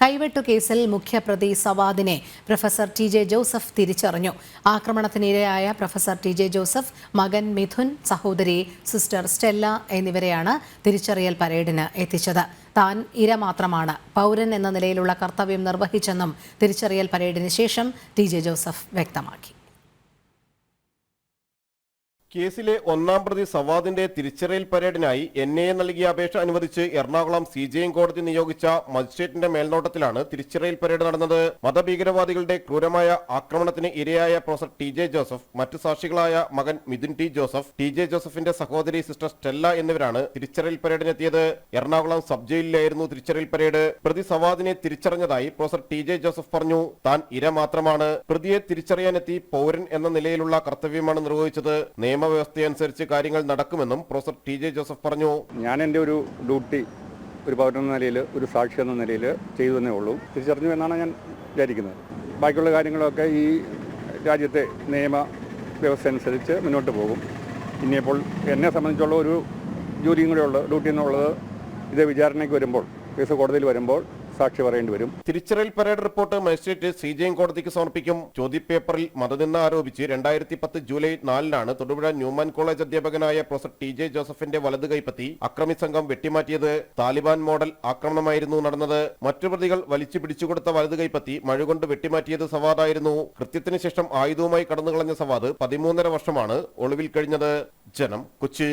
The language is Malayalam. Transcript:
കൈവെട്ടു കേസിൽ മുഖ്യപ്രതി സവാദിനെ പ്രൊഫസർ ടി ജെ ജോസഫ് തിരിച്ചറിഞ്ഞു. ആക്രമണത്തിനിരയായ പ്രൊഫസർ ടി ജെ ജോസഫ് മകൻ മിഥുൻ സഹോദരി സിസ്റ്റർ സ്റ്റെല്ല എന്നിവരെയാണ് തിരിച്ചറിയൽ പരേഡിന് എത്തിച്ചത്. താൻ ഇര മാത്രമാണ്. പൗരൻ എന്ന നിലയിലുള്ള കർത്തവ്യം നിർവഹിച്ചെന്നും തിരിച്ചറിയൽ പരേഡിന് ശേഷം ടി ജെ ജോസഫ് വ്യക്തമാക്കി. കേസിലെ ഒന്നാം പ്രതി സവാദിന്റെ തിരിച്ചറിയൽ പരേഡിനായി എൻ എ നൽകിയ അപേക്ഷ അനുവദിച്ച് എറണാകുളം സി ജെ എം കോടതി നിയോഗിച്ച മജിസ്ട്രേറ്റിന്റെ മേൽനോട്ടത്തിലാണ് തിരിച്ചറിയൽ പരേഡ് നടന്നത്. മതഭീകരവാദികളുടെ ക്രൂരമായ ആക്രമണത്തിന് ഇരയായ പ്രൊഫസർ ടി ജെ ജോസഫ് മറ്റു സാക്ഷികളായ മകൻ Mithun T Joseph T J ജോസഫിന്റെ സഹോദരി സിസ്റ്റർ സ്റ്റെല്ല എന്നിവരാണ് തിരിച്ചറിയൽ പരേഡിനെത്തിയത്. എറണാകുളം സബ് ജയിലിലായിരുന്നു തിരിച്ചറിയൽ പരേഡ്. പ്രതി സവാദിനെ തിരിച്ചറിഞ്ഞതായി പ്രൊഫസർ ടി ജെ ജോസഫ് പറഞ്ഞു. താൻ ഇര മാത്രമാണ്. പ്രതിയെ തിരിച്ചറിയാനെത്തി പൗരൻ എന്ന നിലയിലുള്ള കർത്തവ്യമാണ് നിർവഹിച്ചത്. നിയമവ്യവസ്ഥയനുസരിച്ച് കാര്യങ്ങൾ നടക്കുമെന്നും പ്രൊഫസർ ടി ജെ ജോസഫ് പറഞ്ഞു. ഞാൻ എന്റെ ഒരു ഡ്യൂട്ടി ഒരു പൗരൻ എന്ന നിലയിൽ ഒരു സാക്ഷി എന്ന നിലയിൽ ചെയ്തു തന്നേ ഉള്ളൂ. തിരിച്ചറിഞ്ഞു എന്നാണ് ഞാൻ വിചാരിക്കുന്നത്. ബാക്കിയുള്ള കാര്യങ്ങളൊക്കെ ഈ രാജ്യത്തെ നിയമ വ്യവസ്ഥ അനുസരിച്ച് മുന്നോട്ട് പോകും. ഇനിയിപ്പോൾ എന്നെ സംബന്ധിച്ചുള്ള ഒരു ജോലിയും കൂടെ ഉള്ളത് ഡ്യൂട്ടി എന്നുള്ളത് ഇത് വിചാരണയ്ക്ക് വരുമ്പോൾ കേസ് കോടതിയിൽ വരുമ്പോൾ സാക്ഷി പറയേണ്ടി വരും. തിരിച്ചറിയൽ parade report magistrate C J കോടതിക്ക് സമർപ്പിക്കും. ചോദ്യപേപ്പറിൽ മതനിന്ന് ആരോപിച്ച് രണ്ടായിരത്തി പത്ത് ജൂലൈ നാലിനാണ് തൊടുപുഴ ന്യൂമാൻ കോളേജ് അധ്യാപകനായ പ്രൊഫസർ ടി ജെ ജോസഫിന്റെ വലത് കൈപ്പത്തി അക്രമി സംഘം വെട്ടിമാറ്റിയത്. താലിബാൻ മോഡൽ ആക്രമണമായിരുന്നു നടന്നത്. മറ്റു പ്രതികൾ വലിച്ചു പിടിച്ചുകൊടുത്ത വലത് കൈപ്പത്തി മഴുകൊണ്ട് വെട്ടിമാറ്റിയത് സവാദായിരുന്നു. കൃത്യത്തിന് ശേഷം ആയുധവുമായി കടന്നുകളഞ്ഞ സവാദ് പതിമൂന്നര വർഷമാണ് ഒളിവിൽ കഴിഞ്ഞത്. ജനം കൊച്ചി.